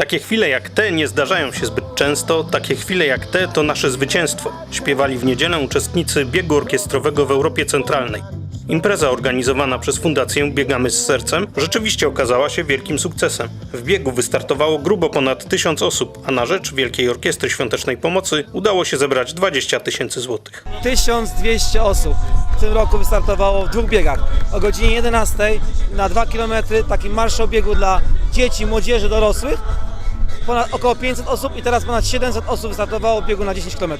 Takie chwile jak te nie zdarzają się zbyt często, takie chwile jak te to nasze zwycięstwo. Śpiewali w niedzielę uczestnicy biegu orkiestrowego w Europie Centralnej. Impreza organizowana przez Fundację Biegamy z Sercem rzeczywiście okazała się wielkim sukcesem. W biegu wystartowało grubo ponad tysiąc osób, a na rzecz Wielkiej Orkiestry Świątecznej Pomocy udało się zebrać 20 tysięcy złotych. 1200 osób w tym roku wystartowało w dwóch biegach. O godzinie 11 na 2 km taki marsz biegu dla dzieci, młodzieży, dorosłych. Ponad około 500 osób i teraz ponad 700 osób wystartowało w biegu na 10 km.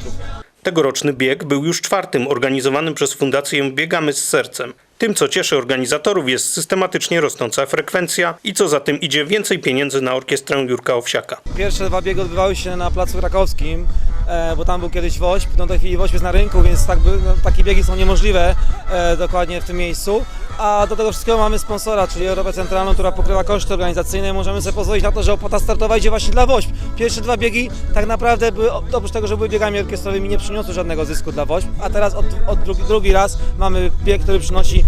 Tegoroczny bieg był już czwartym organizowanym przez Fundację Biegamy z Sercem. Tym, co cieszy organizatorów, jest systematycznie rosnąca frekwencja i co za tym idzie więcej pieniędzy na orkiestrę Jurka Owsiaka. Pierwsze dwa biegi odbywały się na Placu Krakowskim, e, bo tam był kiedyś WOŚP, no w tej chwili WOŚP jest na rynku, więc tak no, takie biegi są niemożliwe e, dokładnie w tym miejscu. A do tego wszystkiego mamy sponsora, czyli Europę Centralną, która pokrywa koszty organizacyjne. Możemy sobie pozwolić na to, że opłata startowa idzie właśnie dla WOŚP. Pierwsze dwa biegi tak naprawdę były, oprócz tego, że były biegami orkiestrowymi, nie przyniosły żadnego zysku dla WOŚP, a teraz od, od drugi, drugi raz mamy bieg, który przynosi.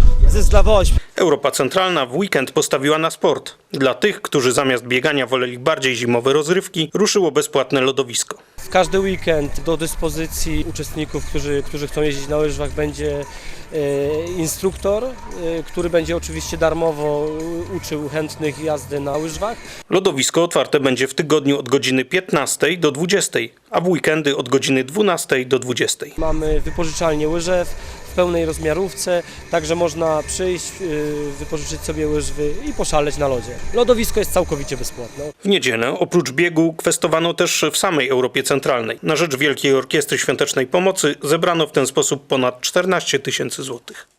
Europa Centralna w weekend postawiła na sport. Dla tych, którzy zamiast biegania woleli bardziej zimowe rozrywki, ruszyło bezpłatne lodowisko. W każdy weekend do dyspozycji uczestników, którzy, którzy chcą jeździć na łyżwach, będzie e, instruktor, e, który będzie oczywiście darmowo uczył chętnych jazdy na łyżwach. Lodowisko otwarte będzie w tygodniu od godziny 15 do 20, a w weekendy od godziny 12 do 20. Mamy wypożyczalnię łyżew pełnej rozmiarówce, także można przyjść, e, wypożyczyć sobie łyżwy i poszaleć na lodzie. Lodowisko jest całkowicie bezpłatne. W niedzielę oprócz biegu kwestowano też w samej Europie Centralnej. Na rzecz Wielkiej Orkiestry Świątecznej Pomocy zebrano w ten sposób ponad 14 tysięcy złotych.